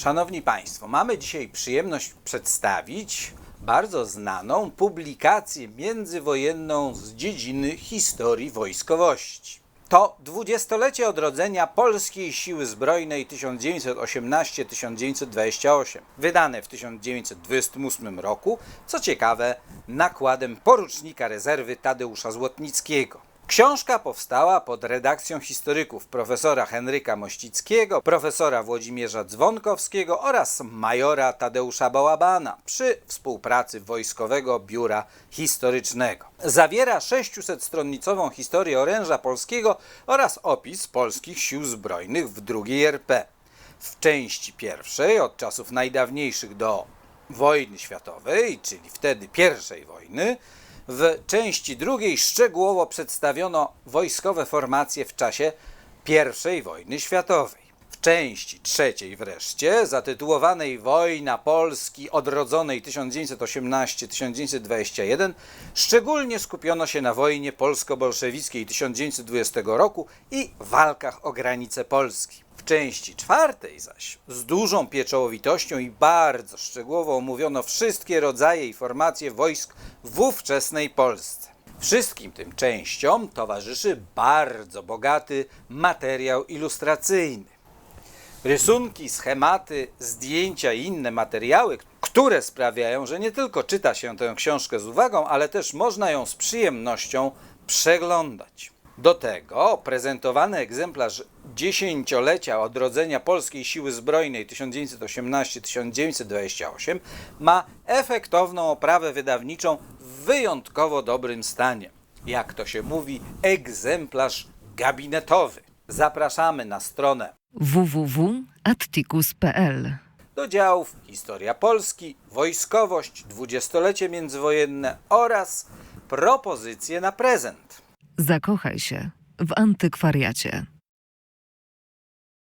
Szanowni Państwo, mamy dzisiaj przyjemność przedstawić bardzo znaną publikację międzywojenną z dziedziny historii wojskowości. To dwudziestolecie odrodzenia Polskiej Siły Zbrojnej 1918-1928, wydane w 1928 roku, co ciekawe, nakładem porucznika rezerwy Tadeusza Złotnickiego. Książka powstała pod redakcją historyków profesora Henryka Mościckiego, profesora Włodzimierza Dzwonkowskiego oraz majora Tadeusza Bałabana przy współpracy Wojskowego Biura Historycznego. Zawiera 600-stronnicową historię oręża polskiego oraz opis polskich sił zbrojnych w II RP. W części pierwszej, od czasów najdawniejszych do wojny światowej, czyli wtedy pierwszej wojny, w części drugiej szczegółowo przedstawiono wojskowe formacje w czasie I wojny światowej. W części trzeciej wreszcie, zatytułowanej Wojna Polski odrodzonej 1918-1921, szczególnie skupiono się na wojnie polsko-bolszewickiej 1920 roku i walkach o granice Polski. Części czwartej zaś z dużą pieczołowitością i bardzo szczegółowo omówiono wszystkie rodzaje i formacje wojsk w ówczesnej Polsce. Wszystkim tym częściom towarzyszy bardzo bogaty materiał ilustracyjny. Rysunki, schematy, zdjęcia i inne materiały, które sprawiają, że nie tylko czyta się tę książkę z uwagą, ale też można ją z przyjemnością przeglądać. Do tego prezentowany egzemplarz dziesięciolecia odrodzenia Polskiej Siły Zbrojnej 1918-1928 ma efektowną oprawę wydawniczą w wyjątkowo dobrym stanie. Jak to się mówi, egzemplarz gabinetowy. Zapraszamy na stronę www.atticus.pl do działów Historia Polski, Wojskowość, Dwudziestolecie Międzywojenne oraz propozycje na prezent. Zakochaj się w antykwariacie.